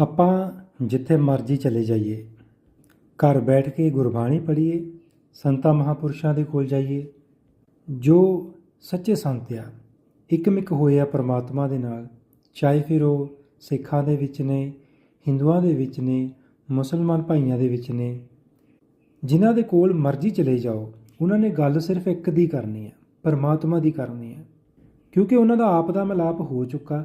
ਆਪਾਂ ਜਿੱਥੇ ਮਰਜ਼ੀ ਚਲੇ ਜਾਈਏ, ਘਰ ਬੈਠ ਕੇ ਗੁਰਬਾਣੀ ਪੜ੍ਹੀਏ, ਸੰਤਾਂ ਮਹਾਪੁਰਸ਼ਾਂ ਦੇ ਕੋਲ ਜਾਈਏ, ਜੋ ਸੱਚੇ ਸੰਤ ਆ, ਇਕਮਿਕ ਹੋਏ ਆ ਪ੍ਰਮਾਤਮਾ ਦੇ ਨਾਲ, ਚਾਹੇ ਫਿਰ ਉਹ ਸਿੱਖਾਂ ਦੇ ਵਿੱਚ ਨੇ, ਹਿੰਦੂਆਂ ਦੇ ਵਿੱਚ ਨੇ, ਮੁਸਲਮਾਨ ਭਾਈਆਂ ਦੇ ਵਿੱਚ ਨੇ, ਜਿਨ੍ਹਾਂ ਦੇ ਕੋਲ ਮਰਜ਼ੀ ਚਲੇ ਜਾਓ, ਉਹਨਾਂ ਨੇ ਗੱਲ ਸਿਰਫ ਇੱਕ ਦੀ ਕਰਨੀ ਹੈ ਪਰਮਾਤਮਾ ਦੀ ਕਰਨੀ ਹੈ ਕਿਉਂਕਿ ਉਹਨਾਂ ਦਾ ਆਪ ਦਾ ਮਿਲਾਪ ਹੋ ਚੁੱਕਾ।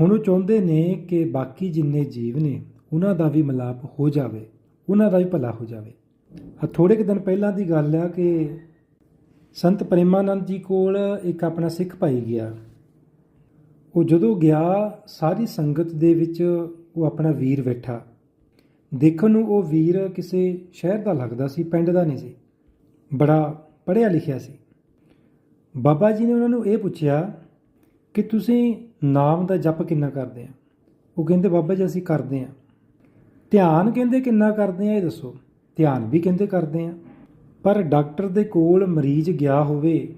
ਹੁਣ ਉਹ ਚਾਹੁੰਦੇ ਨੇ ਕਿ ਬਾਕੀ ਜਿੰਨੇ ਜੀਵ ਨੇ, ਉਹਨਾਂ ਦਾ ਵੀ ਮਿਲਾਪ ਹੋ ਜਾਵੇ, ਉਹਨਾਂ ਦਾ ਵੀ ਭਲਾ ਹੋ ਜਾਵੇ। ਆ ਥੋੜੇ ਕੁ ਦਿਨ ਪਹਿਲਾਂ ਦੀ ਗੱਲ ਆ ਕਿ ਸੰਤ ਪ੍ਰੇਮਾਨੰਦ ਜੀ ਕੋਲ ਇੱਕ ਆਪਣਾ ਸਿੱਖ ਭਾਈ ਗਿਆ। ਉਹ ਜਦੋਂ ਗਿਆ, ਸਾਰੀ ਸੰਗਤ ਦੇ ਵਿੱਚ ਉਹ ਆਪਣਾ ਵੀਰ ਬੈਠਾ। ਦੇਖਣ ਨੂੰ ਉਹ ਵੀਰ ਕਿਸੇ ਸ਼ਹਿਰ ਦਾ ਲੱਗਦਾ ਸੀ, ਪਿੰਡ ਦਾ ਨਹੀਂ ਸੀ। ਬੜਾ ਪੜ੍ਹਿਆ ਲਿਖਿਆ ਸੀ। ਬਾਬਾ ਜੀ ਨੇ ਉਹਨਾਂ ਨੂੰ ਇਹ ਪੁੱਛਿਆ ਕਿ ਤੁਸੀਂ ਨਾਮ ਦਾ ਜਪ ਕਿੰਨਾ ਕਰਦੇ ਆ? ਉਹ ਕਹਿੰਦੇ, ਬਾਬਾ ਜੀ, ਅਸੀਂ ਕਰਦੇ ਆ। ਧਿਆਨ ਕਹਿੰਦੇ ਕਿੰਨਾ ਕਰਦੇ ਆ, ਇਹ ਦੱਸੋ। ਧਿਆਨ ਵੀ ਕਹਿੰਦੇ ਕਰਦੇ ਆ। ਪਰ ਡਾਕਟਰ ਦੇ ਕੋਲ ਮਰੀਜ਼ ਗਿਆ ਹੋਵੇ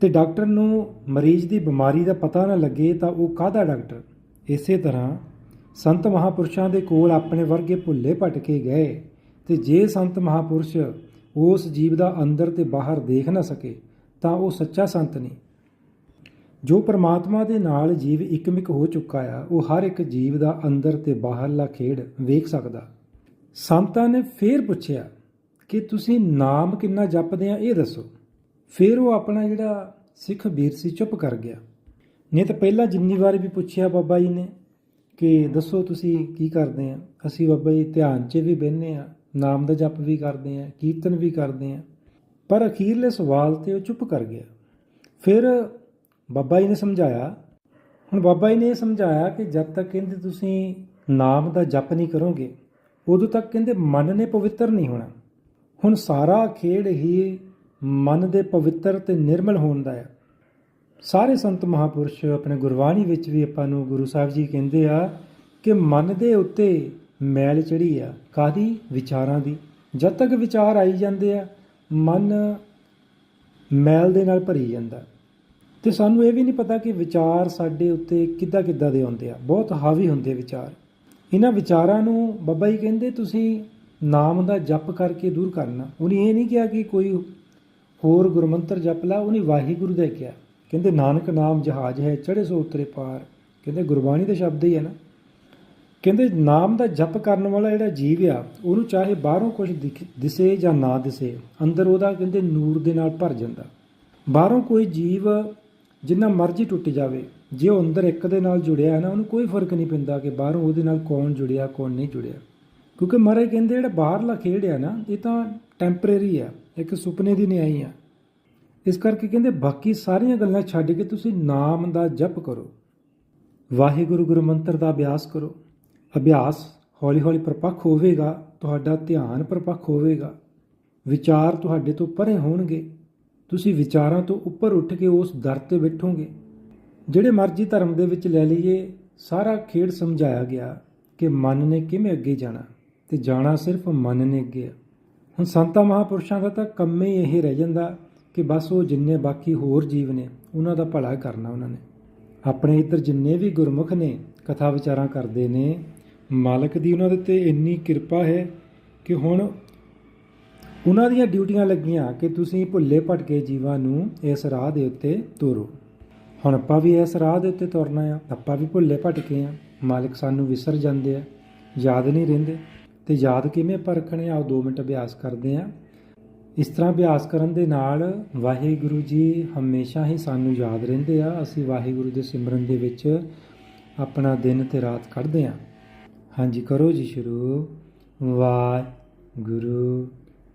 ਤੇ ਡਾਕਟਰ ਨੂੰ ਮਰੀਜ਼ ਦੀ ਬਿਮਾਰੀ ਦਾ ਪਤਾ ਨਾ ਲੱਗੇ ਤਾਂ ਉਹ ਕਾਹਦਾ ਡਾਕਟਰ? ਇਸੇ ਤਰ੍ਹਾਂ ਸੰਤ ਮਹਾਪੁਰਸ਼ਾਂ ਦੇ ਕੋਲ ਆਪਣੇ ਵਰਗੇ ਭੁੱਲੇ ਭਟਕੇ ਗਏ ਤੇ ਜੇ ਸੰਤ ਮਹਾਪੁਰਸ਼ ਉਸ ਜੀਵ ਦਾ ਅੰਦਰ ਤੇ ਬਾਹਰ ਦੇਖ ਨਾ ਸਕੇ, ਤਾਂ ਉਹ ਸੱਚਾ ਸੰਤ ਨਹੀਂ ਜੋ ਪਰਮਾਤਮਾ ਦੇ ਨਾਲ ਜੀਵ ਇਕਮਿਕ ਹੋ ਚੁੱਕਾ ਆ, ਉਹ ਹਰ ਇੱਕ ਜੀਵ ਦਾ ਅੰਦਰ ਤੇ ਬਾਹਰਲਾ ਖੇਡ ਵੇਖ ਸਕਦਾ। ਸੰਤਾਂ ਨੇ ਫੇਰ ਪੁੱਛਿਆ ਕਿ ਤੁਸੀਂ ਨਾਮ ਕਿੰਨਾ ਜਪਦੇ ਆ ਇਹ ਦੱਸੋ। ਫਿਰ ਉਹ ਆਪਣਾ ਜਿਹੜਾ ਸਿੱਖ ਵੀਰ ਸੀ ਚੁੱਪ ਕਰ ਗਿਆ। ਨਹੀਂ ਤਾਂ ਪਹਿਲਾਂ ਜਿੰਨੀ ਵਾਰ ਵੀ ਪੁੱਛਿਆ ਬਾਬਾ ਜੀ ਨੇ ਕਿ ਦੱਸੋ ਤੁਸੀਂ ਕੀ ਕਰਦੇ ਆ? ਅਸੀਂ ਬਾਬਾ ਜੀ ਧਿਆਨ 'ਚ ਵੀ ਬਹਿੰਦੇ ਆ, ਨਾਮ ਦਾ ਜਪ ਵੀ ਕਰਦੇ ਆ, ਕੀਰਤਨ ਵੀ ਕਰਦੇ ਆ। ਪਰ ਅਖੀਰਲੇ ਸਵਾਲ ਤੇ ਉਹ ਚੁੱਪ ਕਰ ਗਿਆ। ਫਿਰ ਬਾਬਾ ਜੀ ਨੇ ਸਮਝਾਇਆ। ਹੁਣ ਬਾਬਾ ਜੀ ਨੇ ਇਹ ਸਮਝਾਇਆ ਕਿ ਜਦ ਤੱਕ ਕਹਿੰਦੇ ਤੁਸੀਂ ਨਾਮ ਦਾ ਜਪ ਨਹੀਂ ਕਰੋਗੇ, ਉਦੋਂ ਤੱਕ ਕਹਿੰਦੇ ਮਨ ਨੇ ਪਵਿੱਤਰ ਨਹੀਂ ਹੋਣਾ। ਹੁਣ ਸਾਰਾ ਖੇਡ ਹੀ ਮਨ ਦੇ ਪਵਿੱਤਰ ਤੇ ਨਿਰਮਲ ਹੋਣ ਦਾ ਹੈ ਸਾਰੇ ਸੰਤ ਮਹਾਪੁਰਸ਼ ਆਪਣੇ ਗੁਰਬਾਣੀ ਵਿੱਚ ਵੀ ਆਪਾਂ ਨੂੰ ਗੁਰੂ ਸਾਹਿਬ ਜੀ ਕਹਿੰਦੇ ਆ ਕਿ ਮਨ ਦੇ ਉੱਤੇ ਮੈਲ ਚੜੀ ਆ ਕਾਦੀ ਵਿਚਾਰਾਂ ਦੀ। ਜਦ ਤੱਕ ਵਿਚਾਰ ਆਈ ਜਾਂਦੇ ਆ, ਮਨ ਮੈਲ ਦੇ ਨਾਲ ਭਰੀ ਜਾਂਦਾ। ਤੇ ਸਾਨੂੰ ਇਹ ਵੀ ਨਹੀਂ ਪਤਾ ਕਿ ਵਿਚਾਰ ਸਾਡੇ ਉੱਤੇ ਕਿੱਦਾਂ ਕਿੱਦਾਂ ਦੇ ਆਉਂਦੇ ਆ। ਬਹੁਤ ਹਾਵੀ ਹੁੰਦੇ ਵਿਚਾਰ। ਇਹਨਾਂ ਵਿਚਾਰਾਂ ਨੂੰ ਬੱਬਾ ਜੀ ਕਹਿੰਦੇ, ਤੁਸੀਂ ਨਾਮ ਦਾ ਜਪ ਕਰਕੇ ਦੂਰ ਕਰਨਾ। ਉਹਨੇ ਇਹ ਨਹੀਂ ਕਿਹਾ ਕਿ ਕੋਈ ਹੋਰ ਗੁਰਮੰਤਰ ਜਪ ਲਾ, ਉਹਨੇ ਵਾਹਿਗੁਰੂ ਦਾ ਕਿਹਾ। ਕਹਿੰਦੇ, ਨਾਨਕ ਨਾਮ ਜਹਾਜ਼ ਹੈ ਚੜੇ ਸੋ ਉਤਰੇ ਪਾਰ। ਕਹਿੰਦੇ, ਗੁਰਬਾਣੀ ਦੇ ਸ਼ਬਦ ਹੀ ਹੈ ਨਾ। ਕਹਿੰਦੇ, ਨਾਮ ਦਾ ਜਪ ਕਰਨ ਵਾਲਾ ਜਿਹੜਾ ਜੀਵ ਆ, ਉਹਨੂੰ ਚਾਹੇ ਬਾਹਰੋਂ ਕੁਝ ਦਿਸੇ ਜਾਂ ਨਾ ਦਿਸੇ, ਅੰਦਰ ਉਹਦਾ ਕਹਿੰਦੇ ਨੂਰ ਦੇ ਨਾਲ ਭਰ ਜਾਂਦਾ। ਬਾਹਰੋਂ ਕੋਈ ਜੀਵ ਜਿੰਨਾ ਮਰਜ਼ੀ ਟੁੱਟ ਜਾਵੇ, ਜੇ ਉਹ ਅੰਦਰ ਇੱਕ ਦੇ ਨਾਲ ਜੁੜਿਆ ਹੈ ਨਾ, ਉਹਨੂੰ ਕੋਈ ਫ਼ਰਕ ਨਹੀਂ ਪੈਂਦਾ ਕਿ ਬਾਹਰੋਂ ਉਹਦੇ ਨਾਲ ਕੌਣ ਜੁੜਿਆ, ਕੌਣ ਨਹੀਂ ਜੁੜਿਆ। ਕਿਉਂਕਿ ਮਹਾਰਾਜ ਕਹਿੰਦੇ ਜਿਹੜਾ ਬਾਹਰਲਾ ਖੇਡ ਆ ਨਾ, ਇਹ ਤਾਂ ਟੈਂਪਰੇਰੀ ਆ ਇੱਕ ਸੁਪਨੇ ਦੀ ਨਿਆਈ ਆਈ ਆ ਇਸ ਕਰਕੇ ਕਹਿੰਦੇ ਬਾਕੀ ਸਾਰੀਆਂ ਗੱਲਾਂ ਛੱਡ ਕੇ ਤੁਸੀਂ ਨਾਮ ਦਾ ਜਪ ਕਰੋ। ਵਾਹਿਗੁਰੂ ਗੁਰੂ ਮੰਤਰ ਦਾ ਅਭਿਆਸ ਕਰੋ। ਅਭਿਆਸ ਹੌਲੀ ਹੌਲੀ ਪ੍ਰਪੱਖ ਹੋਵੇਗਾ, ਤੁਹਾਡਾ ਧਿਆਨ ਪ੍ਰਪੱਖ ਹੋਵੇਗਾ। ਵਿਚਾਰ ਤੁਹਾਡੇ ਤੋਂ ਪਰੇ ਹੋਣਗੇ। ਤੁਸੀਂ ਵਿਚਾਰਾਂ ਤੋਂ ਉੱਪਰ ਉੱਠ ਕੇ ਉਸ ਦਰ ਤੇ ਬੈਠੋਗੇ। ਜਿਹੜੇ ਮਰਜ਼ੀ ਧਰਮ ਦੇ ਵਿੱਚ ਲੈ ਲਈਏ, ਸਾਰਾ ਖੇਡ ਸਮਝਾਇਆ ਗਿਆ ਕਿ ਮਨ ਨੇ ਕਿਵੇਂ ਅੱਗੇ ਜਾਣਾ ਤੇ ਜਾਣਾ ਸਿਰਫ ਮਨ ਨੇ ਅੱਗੇ। ਆ ਹੁਣ ਸੰਤਾਂ ਮਹਾਪੁਰਸ਼ਾਂ ਦਾ ਤਾਂ ਕੰਮ ਹੀ ਇਹ ਰਹਿ ਜਾਂਦਾ ਕਿ ਬਸ ਉਹ ਜਿੰਨੇ ਬਾਕੀ ਹੋਰ ਜੀਵ ਨੇ, ਉਹਨਾਂ ਦਾ ਭਲਾ ਕਰਨਾ ਉਹਨਾਂ ਨੇ। ਆਪਣੇ ਇੱਧਰ ਜਿੰਨੇ ਵੀ ਗੁਰਮੁਖ ਨੇ, ਕਥਾ ਵਿਚਾਰਾਂ ਕਰਦੇ ਨੇ, ਮਾਲਕ ਦੀ ਉਹਨਾਂ ਦੇ ਤੇ ਇੰਨੀ ਕਿਰਪਾ ਹੈ ਕਿ ਹੁਣ ਉਹਨਾਂ ਦੀਆਂ ਡਿਊਟੀਆਂ ਲੱਗੀਆਂ ਕਿ ਤੁਸੀਂ ਭੁੱਲੇ ਭਟਕੇ ਜੀਵਾਂ ਨੂੰ ਇਸ ਰਾਹ ਦੇ ਉੱਤੇ ਤੋਰੋ। ਹੁਣ ਆਪਾਂ ਵੀ ਇਸ ਰਾਹ ਦੇ ਉੱਤੇ ਤੁਰਨਾ ਆ। ਆਪਾਂ ਵੀ ਭੁੱਲੇ ਭਟਕੇ ਆ। ਮਾਲਕ ਸਾਨੂੰ ਵਿਸਰ ਜਾਂਦੇ ਆ। ਯਾਦ ਨਹੀਂ ਰਹਿੰਦੇ। ਤੇ ਯਾਦ ਕਿਵੇਂ ਪਰਖਣੇ ਆਓ 2 ਮਿੰਟ ਅਭਿਆਸ ਕਰਦੇ ਆ। ਇਸ ਤਰ੍ਹਾਂ ਅਭਿਆਸ ਕਰਨ ਦੇ ਨਾਲ ਵਾਹਿਗੁਰੂ ਜੀ ਹਮੇਸ਼ਾ ਹੀ ਸਾਨੂੰ ਯਾਦ ਰਹਿੰਦੇ ਆ। ਅਸੀਂ ਵਾਹਿਗੁਰੂ ਦੇ ਸਿਮਰਨ ਦੇ ਵਿੱਚ ਆਪਣਾ ਦਿਨ ਤੇ ਰਾਤ ਕੱਢਦੇ ਆ। ਹਾਂਜੀ, ਕਰੋ ਜੀ ਸ਼ੁਰੂ। ਵਾਹਿਗੁਰੂ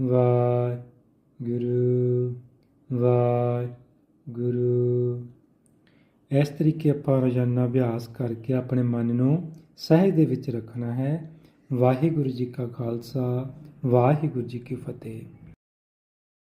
ਵਾਹਿਗੁਰੂ ਵਾਹਿਗੁਰੂ। ਇਸ ਤਰੀਕੇ ਆਪਾਂ ਰੋਜ਼ਾਨਾ ਅਭਿਆਸ ਕਰਕੇ ਆਪਣੇ ਮਨ ਨੂੰ ਸਹਿਜ ਦੇ ਵਿੱਚ ਰੱਖਣਾ ਹੈ। ਵਾਹਿਗੁਰੂ ਜੀ ਕਾ ਖਾਲਸਾ, ਵਾਹਿਗੁਰੂ ਜੀ ਕੀ ਫਤਿਹ।